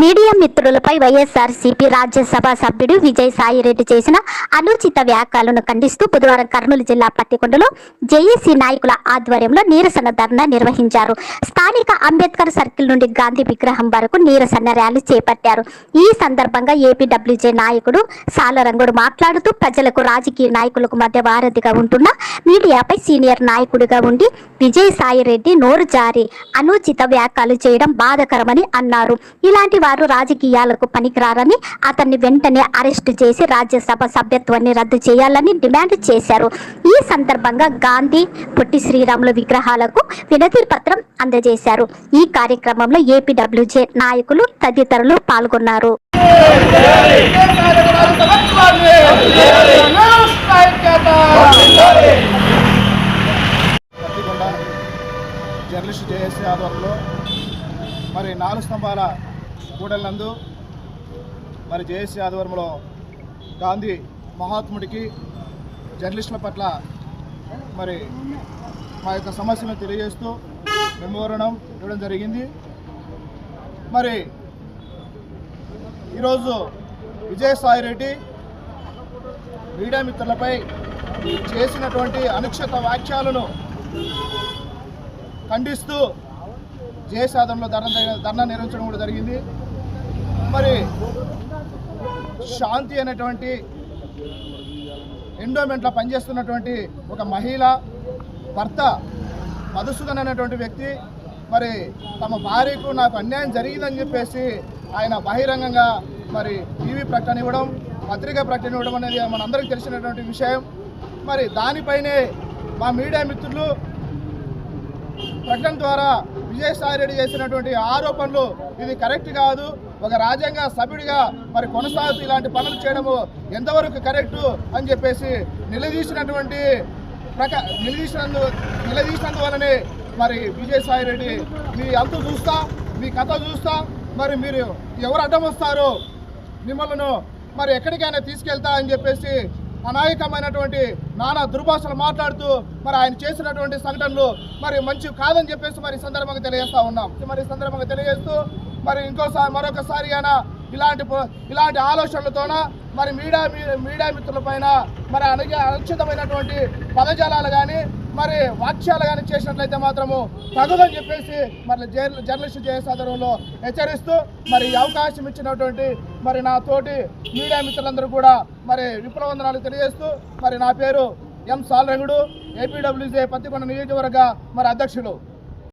Media మిత్రులపై YSRCP Rajya Sabha సభ్యుడు విజయ్ సాయిరెడ్డి చేసిన అనుచిత వ్యాఖ్యలను ఖండిస్తూ బుధవారం కర్నూలు జిల్లా పత్తికొండలో జేఏసీ నాయకుల ఆధ్వర్యంలో నిరసన ధర్నా నిర్వహించారు. స్థానిక అంబేద్కర్ సర్కిల్ నుండి గాంధీ విగ్రహం వరకు నీరసన ర్యాలీ చేపట్టారు. ఈ సందర్భంగా ఏపీడబ్ల్యూజే నాయకుడు సాలరంగుడు మాట్లాడుతూ ప్రజలకు రాజకీయ నాయకులకు మధ్య వారధిగా ఉంటున్న మీడియాపై సీనియర్ నాయకుడిగా ఉండి విజయ్ సాయిరెడ్డి నోరు జారి అనుచిత వ్యాఖ్యలు చేయడం బాధకరమని అన్నారు. ఇలాంటి వారు రాజకీయాలకు పనికిరారని అతన్ని వెంటనే అరెస్టు చేసి రాజ్యసభ సభ్యత్వాన్ని రద్దు చేయాలని డిమాండ్ చేశారు. ఈ సందర్భంగా గాంధీ పొట్టి శ్రీరాములు విగ్రహాలకు వినతి పత్రం అందజేశారు. ఈ కార్యక్రమంలో ఏపీడబ్ల్యూజే నాయకులు తదితరులు పాల్గొన్నారు. జర్నలిస్ట్ జేఏసీ ఆధ్వర్యంలో మరి నాలుగు స్తంభాల కూడలినందు మరి జేఏసీ ఆధ్వర్యంలో గాంధీ మహాత్ముడికి జర్నలిస్టుల పట్ల మరి మా యొక్క సమస్యలను తెలియజేస్తూ మెమోరణం ఇవ్వడం జరిగింది. మరి ఈరోజు విజయసాయి రెడ్డి మీడియా మిత్రులపై చేసినటువంటి అనుక్షత వ్యాఖ్యలను ఖండిస్తూ జయసాధనలో ధర్నా ధర్నా నిర్వహించడం కూడా జరిగింది. మరి శాంతి అనేటువంటి ఎండోమెంట్లో పనిచేస్తున్నటువంటి ఒక మహిళ భర్త మధుసూదన్ అనేటువంటి వ్యక్తి మరి తమ భార్యకు నాకు అన్యాయం జరిగిందని చెప్పేసి ఆయన బహిరంగంగా మరి టీవీ ప్రకటన ఇవ్వడం పత్రికా ప్రకటన ఇవ్వడం అనేది మనందరికీ తెలిసినటువంటి విషయం. మరి దానిపైనే మా మీడియా మిత్రులు ప్రకటన ద్వారా విజయసాయి రెడ్డి చేసినటువంటి ఆరోపణలు ఇది కరెక్ట్ కాదు. ఒక రాజ్యాంగ సభ్యుడిగా మరి కొనసాగుతూ ఇలాంటి పనులు చేయడము ఎంతవరకు కరెక్టు అని చెప్పేసి నిలదీసినటువంటి ప్రక నిలదీసినందు నిలదీసినందువలనే మరి విజయసాయి రెడ్డి మీ అంతు చూస్తా మీ కథ చూస్తా మరి మీరు ఎవరు అడ్డం వస్తారు మిమ్మల్ని మరి ఎక్కడికైనా తీసుకెళ్తా అని చెప్పేసి అనాయకమైనటువంటి నానా దుర్భాషలు మాట్లాడుతూ మరి ఆయన చేసినటువంటి సంఘటనలు మరి మంచి కాదని చెప్పేసి మరి సందర్భంగా తెలియజేస్తా ఉన్నాం. మరి సందర్భంగా తెలియజేస్తూ మరి ఇంకోసారి మరొకసారి అయినా ఇలాంటి ఇలాంటి ఆలోచనలతోన మరి మీడియా మీ- మీడియా మిత్రులపైన మరి అనగా అనుచితమైనటువంటి పదజాలాలు కానీ మరి వాక్యాలు కానీ చేసినట్లయితే మాత్రము తగదని చెప్పేసి మరి జర్నలిస్ట్ జేఎస్ ఆధ్వర్యంలో హెచ్చరిస్తూ మరి అవకాశం ఇచ్చినటువంటి మరి నా తోటి మీడియా మిత్రులందరూ కూడా మరి విప్లవందనాలు తెలియజేస్తూ మరి నా పేరు ఎం సాలరంగుడు ఏపీడబ్ల్యూజే పత్తికొండ నియోజకవర్గ మరి అధ్యక్షులు.